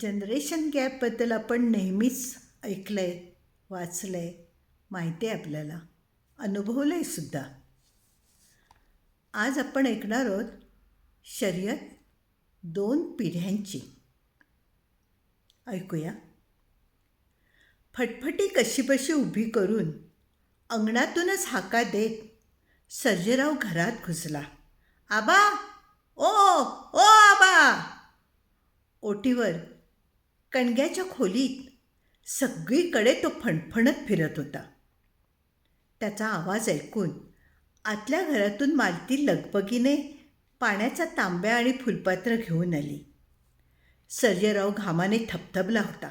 Generation गॅपबद्दल आपण नेहमीच ऐकलं आहे वाचलं आहे माहिती आहे आपल्याला. अनुभवलं आहे सुद्धा. आज आपण ऐकणार आहोत शर्यत दोन पिढ्यांची. ऐकूया. फटफटी कशीबशी उभी करून अंगणातूनच हाका देत सर्जेराव घरात घुसला. आबा! ओ! ओ आबा! ओटीवर कणग्याच्या खोलीत सगळीकडे तो फणफणत फिरत होता. त्याचा आवाज ऐकून आतल्या घरातून मालती लगबगीने पाण्याचा तांब्या आणि फुलपात्र घेऊन आली. सर्जेराव घामाने थपथपला होता.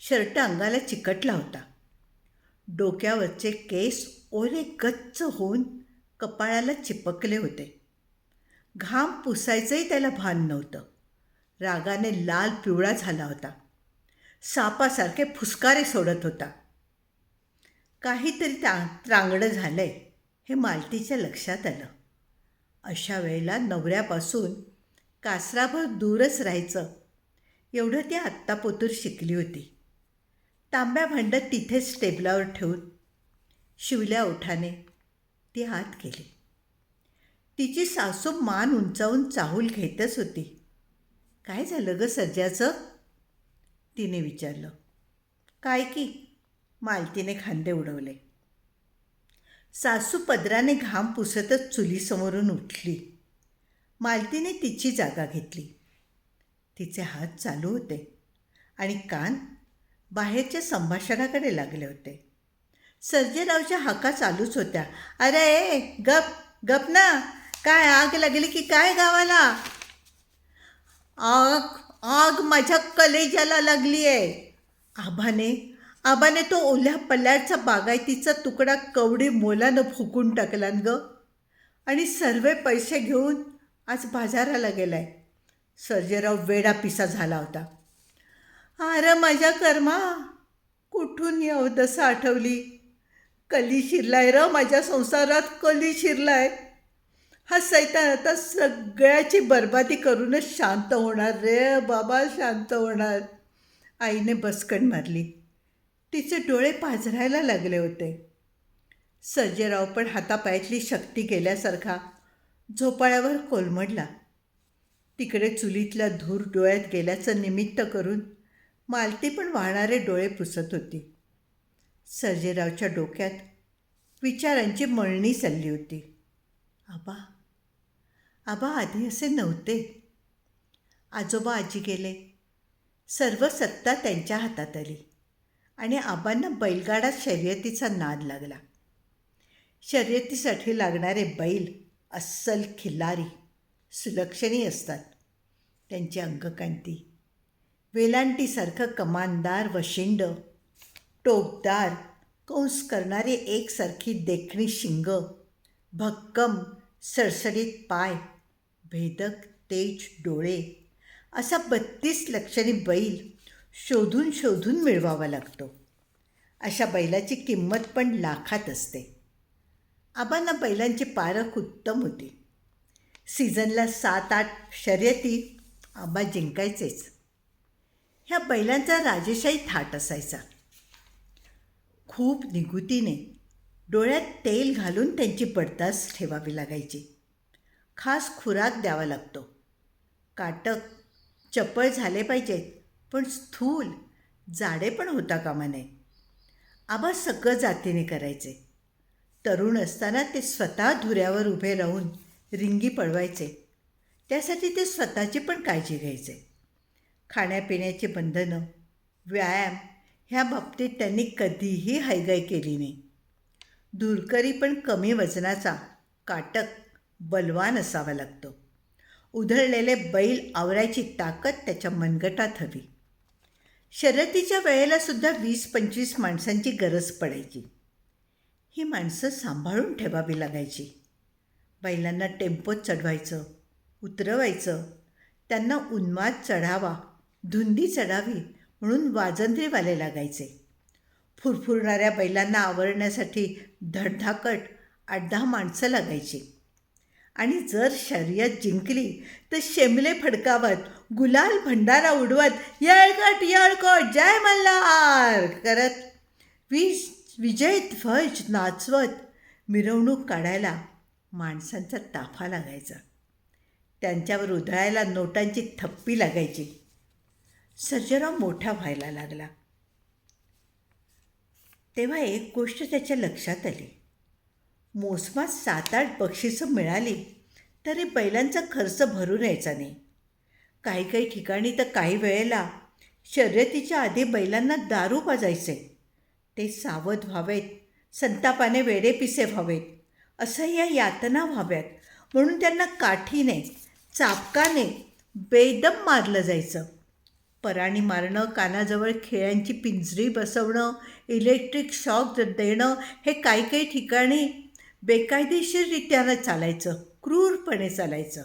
शर्ट अंगाला चिकटला होता. डोक्यावरचे केस ओले गच्च होऊन कपाळाला चिपकले होते. घाम पुसायचंही त्याला भान नव्हतं. रागाने लाल पिवळा झाला होता. सापासारखे फुसकारे सोडत होता. काहीतरी ता त्रांगडं झालं आहे हे मालतीच्या लक्षात आलं. अशा वेळेला नवऱ्यापासून कासराभर दूरच राहायचं एवढं ती आत्ता पोतूर शिकली होती. तांब्या भांडत तिथेच टेबलावर ठेवून शिवल्या ओठाने ती हात केली तिची सासू मान उंचावून चाहूल घेतच होती. काय झालं ग सज्जाचं? तिने विचारलं. काय की मालतीने खांदे उडवले. सासू पदराने घाम पुसतच चुलीसमोरून उठली. मालतीने तिची जागा घेतली. तिचे हात चालू होते आणि कान बाहेरच्या संभाषणाकडे लागले होते. सर्जेरावच्या हाका चालूच होत्या. अरे गप गप ना. काय आग लागली की काय गावाला? आग आग माझ्या कलेजाला लागली आहे आबाने आबाने तो ओल्या पल्ल्याचा बागायतीचा तुकडा कवडी मोलानं फुकून टाकलान ग. आणि सर्व पैसे घेऊन आज बाजाराला गेलाय. सर्जेराव वेडा पिसा झाला होता. अरे माझ्या कर्मा कुठून दसं आठवली? कली शिरलाय र माझ्या संसारात कली शिरलाय. हा सैतान आता सगळ्याची बरबादी करूनच शांत होणार रे बाबा शांत होणार. आईने बसकण मारली. तिचे डोळे पाझरायला लागले होते. सर्जेराव पण हातापायातली शक्ती गेल्यासारखा झोपाळ्यावर कोलमडला. तिकडे चुलीतला धूर डोळ्यात गेल्याचं निमित्त करून मालती पण वाहणारे डोळे पुसत होती. सर्जेरावच्या डोक्यात विचारांची मळणी चालली होती. आबा आबा आधी असे नव्हते. आजोबा आजी गेले. सर्व सत्ता त्यांच्या हातात आली आणि आबांना बैलगाडा शर्यतीचा नाद लागला. शर्यतीसाठी लागणारे बैल अस्सल खिल्लारी सुलक्षणी असतात. त्यांची अंगकांती वेलांटीसारखं कमानदार वशिंड टोकदार कंस करणारी एकसारखी देखणी शिंग भक्कम सडसडीत पाय भेदक तेज डोळे असा बत्तीस लक्षणी बैल शोधून शोधून मिळवावा लागतो. अशा बैलाची किंमत पण लाखात असते. आबांना बैलांची पारख उत्तम होती. सीझनला सात आठ शर्यती आबा जिंकायचेच. ह्या बैलांचा राजेशाही थाट असायचा. खूप निगुतीने डोळ्यात तेल घालून त्यांची पडतास ठेवावी लागायची. खास खुराक द्यावा लागतो. काटक चपळ झाले पाहिजेत पण स्थूल जाडे पण होता कामा नये. आबा सगळं जातीने करायचे. तरुण असताना ते स्वतः धुऱ्यावर उभे राहून रिंगी पळवायचे. त्यासाठी ते स्वतःची पण काळजी घ्यायचे. खाण्यापिण्याची बंधनं व्यायाम ह्या बाबतीत त्यांनी कधीही हैगाई केली नाही. दूरकरी पण कमी वजनाचा काटक बलवान असावा लागतो. उधळलेले बैल आवरायची ताकद त्याच्या मनगटात हवी. शर्यतीच्या वेळेला सुद्धा वीस पंचवीस माणसांची गरज पडायची. ही माणसं सांभाळून ठेवावी लागायची. बैलांना टेम्पोत चढवायचं उतरवायचं त्यांना उन्माद चढावा धुंदी चढावी म्हणून वाजंत्रीवाले लागायचे. फुरफुरणाऱ्या बैलांना आवरण्यासाठी धडधाकट आठ दहा माणसं लागायची. आणि जर शर्यत जिंकली तर शेमले फडकावत गुलाल भंडारा उडवत येळकट येळकट जय मल्हार! करत वीज विजय ध्वज नाचवत मिरवणूक काढायला माणसांचा ताफा लागायचा. त्यांच्यावर उधळायला नोटांची थप्पी लागायची. सर्जराव मोठा व्हायला लागला. तेव्हा एक गोष्ट त्याच्या लक्षात आली. मोसमात सात आठ बक्षिसं मिळाली तरी बैलांचा खर्च भरून यायचा नाही. काही काही ठिकाणी तर काही वेळेला शर्यतीच्या आधी बैलांना दारू पाजायचे. ते सावध व्हावेत संतापाने वेडेपिसे व्हावेत असं या यातना व्हाव्यात. म्हणून त्यांना काठीने चापकाने बेदम मारलं जायचं. पराणी मारणं कानाजवळ खेळ्यांची पिंजरी बसवणं इलेक्ट्रिक शॉक देणं हे काही काही ठिकाणी बेकायदेशीररित्यानं चालायचं क्रूरपणे चालायचं.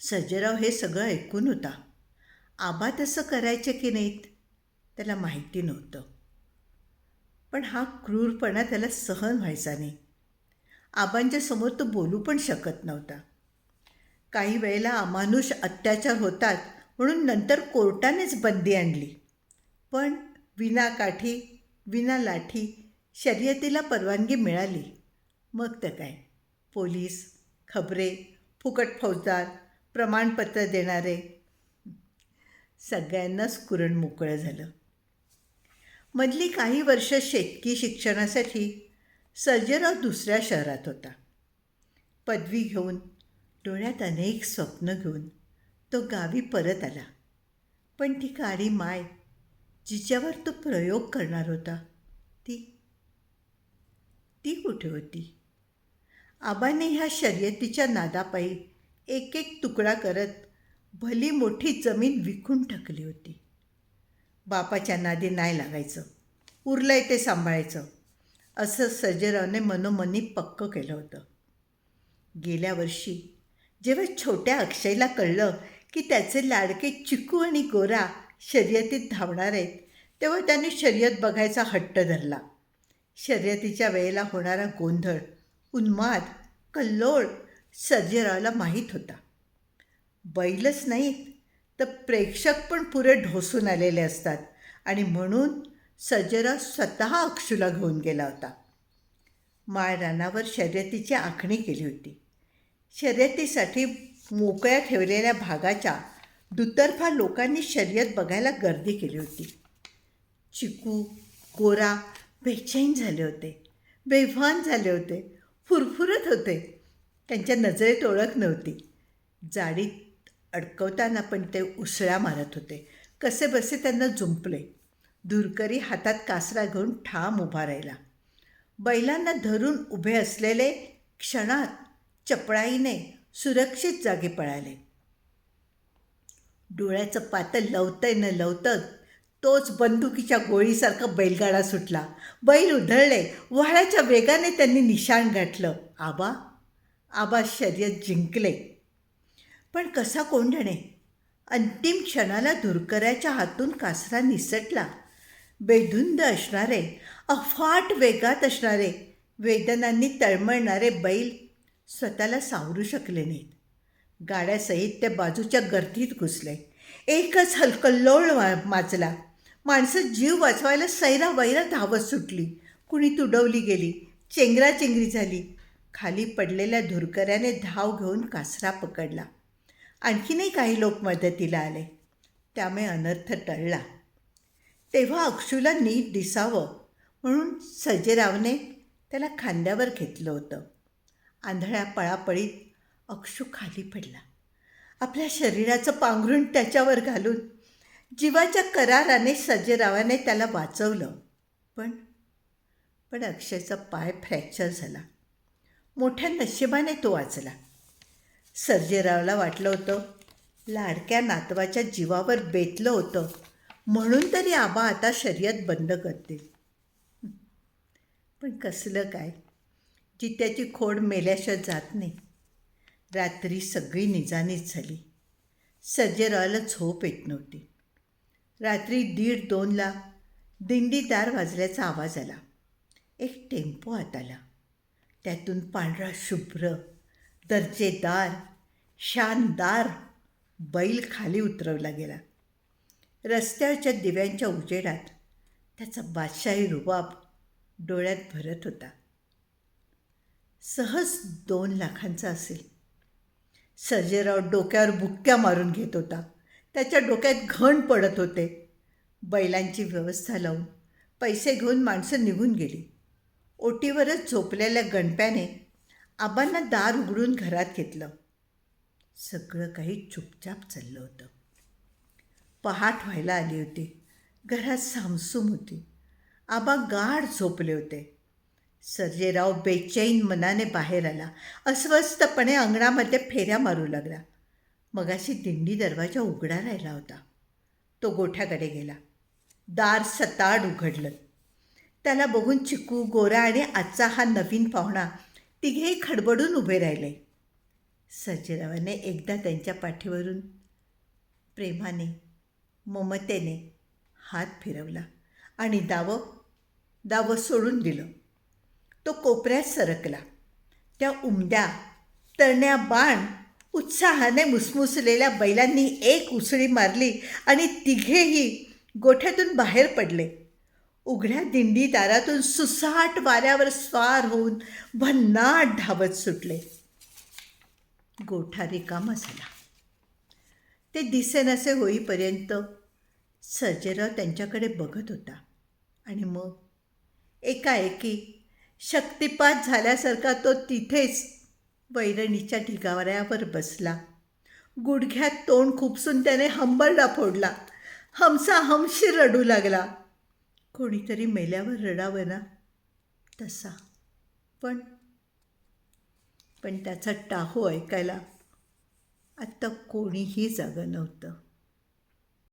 सजराव हे सगळं ऐकून होता. आबा तसं करायचे की नाहीत त्याला माहिती नव्हतं. पण हा क्रूरपणा त्याला सहन व्हायचा नाही. आबांच्या समोर तो बोलू पण शकत नव्हता. काही वेळेला अमानुष अत्याचार होतात म्हणून नंतर कोर्टानेच बंदी आणली. पण विना काठी विना लाठी शर्यतीला परवानगी मिळाली. मग तर काय? पोलीस खबरे फुकट फौजदार प्रमाणपत्र देणारे. सगळ्यांनाच कुरण मोकळं झालं. मधली काही वर्ष शेतकी शिक्षणासाठी सर्जेराव दुसऱ्या शहरात होता. पदवी घेऊन डोळ्यात अनेक स्वप्न घेऊन तो गावी परत आला. पण ती काळी माय जिच्यावर तो प्रयोग करणार होता ती ती कुठे होती? आबाने ह्या शर्यतीच्या नादापायी एक एक तुकडा करत भली मोठी जमीन विकून टाकली होती. बापाच्या नादी नाही लागायचं. उरलंय ते सांभाळायचं. असं सर्जेरावने मनोमनी पक्क केलं होतं. गेल्या वर्षी जेव्हा छोट्या अक्षयला कळलं की त्याचे लाडके चिकू आणि गोरा शर्यतीत धावणार आहेत तेव्हा त्याने शर्यत बघायचा हट्ट धरला. शर्यतीच्या वेळेला होणारा गोंधळ उन्माद कल्लोळ सर्जेरावला माहीत होता. बैलच नाहीत तर प्रेक्षक पण पुरे ढोसून आलेले असतात आणि म्हणून सर्जेराव स्वतः अक्षूला घेऊन गेला होता. माळरानावर शर्यतीची आखणी केली होती. शर्यतीसाठी मोकळ्या ठेवलेल्या भागाच्या दुतर्फा लोकांनी शर्यत बघायला गर्दी केली होती. चिकू गोरा बेचैन झाले होते बेभान झाले होते फुरफुरत होते. त्यांच्या नजरेत ओळख नव्हती. जाडीत अडकवताना पण ते उसळ्या मारत होते. कसे बसे त्यांना जुंपले धुरकरी हातात कासरा घेऊन ठाम उभा राहिला. बैलांना धरून उभे असलेले क्षणात चपळाईने सुरक्षित जागी पळाले. डोळ्याचं पातळ लवतंय न लवतं तोच बंदुकीच्या गोळीसारखा बैलगाडा सुटला. बैल उधळले. व्हाळाच्या वेगाने त्यांनी निशाण गाठलं. आबा आबा शर्यत जिंकले. पण कसा कोंडणे अंतिम क्षणाला धुरकऱ्याच्या हातून कासरा निसटला. बेधुंद असणारे अफाट वेगात असणारे वेदनांनी तळमळणारे बैल स्वतःला सावरू शकले नाहीत. गाड्यासहित ते बाजूच्या गर्दीत घुसले. एकच हलकल्लोळ माजला. माणसं जीव वाचवायला सैरा वैरा धावत सुटली. कुणी तुडवली गेली चेंगराचेंगरी झाली. खाली पडलेल्या धुरकऱ्याने धाव घेऊन कासरा पकडला. आणखीनही काही लोक मदतीला आले. त्यामुळे अनर्थ टळला. तेव्हा अक्षूला नीट दिसावं म्हणून सजेरावने त्याला खांद्यावर घेतलं होतं. आंधळ्या पळापळीत अक्षू खाली पडला. आपल्या शरीराचं पांघरून त्याच्यावर घालून जीवाच्या कराराने सजेरावाने त्याला वाचवलं. पण पण अक्षयचा पाय फ्रॅक्चर झाला. मोठ्या नशिबाने तो वाचला. सर्जेरावला वाटलं होतं लाडक्या नातवाच्या जीवावर बेतलं होतं. म्हणून तरी आबा आता शर्यत बंद करतील. पण कसलं काय? जित्याची खोड मेल्याशिवाय जात नाही. रात्री सगळी निजानीच झाली. सर्जेरावला झोप येत नव्हती. रात्री दीड दोनला दिंडीदार वाजल्याचा आवाज आला. एक टेम्पो आत आला. त्यातून पांढरा शुभ्र दर्जेदार शानदार बैल खाली उतरवला गेला. रस्त्याच्या दिव्यांच्या उजेडात त्याचा बादशाही रुबाब डोळ्यात भरत होता. सहज दोन लाखांचा असेल. सर्जेराव डोक्यावर बुक्क्या मारून घेत होता. त्याच्या डोक्यात घण पडत होते. बैलांची व्यवस्था लावून पैसे घेऊन माणसं निघून गेली. ओटीवरच झोपलेल्या गणप्याने आबांना दार उघडून घरात घेतलं. सगळं काही चुपचाप चाललं होतं. पहाट व्हायला आली होती. घरात सामसूम होती. आबा गाढ झोपले होते. सर्जेराव बेचैन मनाने बाहेर आला. अस्वस्थपणे अंगणामध्ये फेऱ्या मारू लागला. मगाशी दिंडी दरवाजा उघडा राहिला होता. तो गोठ्याकडे गेला. दार सताड उघडलं. त्याला बघून चिकू गोरा आणि आजचा हा नवीन पाहुणा तिघेही खडबडून उभे राहिले. सर्जेरावाने एकदा त्यांच्या पाठीवरून प्रेमाने ममतेने हात फिरवला आणि दावं दावं सोडून दिलं. तो कोपऱ्यात सरकला. त्या उमद्या तरण्या बाण उत्साहाने मुसमुसलेल्या बैलांनी एक उसळी मारली आणि तिघेही गोठ्यातून बाहेर पडले. उघड्या दिंडी दारातून सुसाट वाऱ्यावर स्वार होऊन भन्नाट धावत सुटले. गोठा रिकामा झाला. ते दिसेनासे होईपर्यंत सर्जेराव त्यांच्याकडे बघत होता आणि मग एकाएकी शक्तिपात झाल्यासारखा तो तिथेच वैरणीच्या ढिगावऱ्यावर बसला. गुडघ्यात तोंड खुपसून त्याने हंबरडा फोडला. हमसा हमशी रडू लागला. कोणीतरी मेल्यावर रडावं ना? तसा. पण पण त्याचा टाहो ऐकायला आत्ता कोणीही जागं नव्हतं.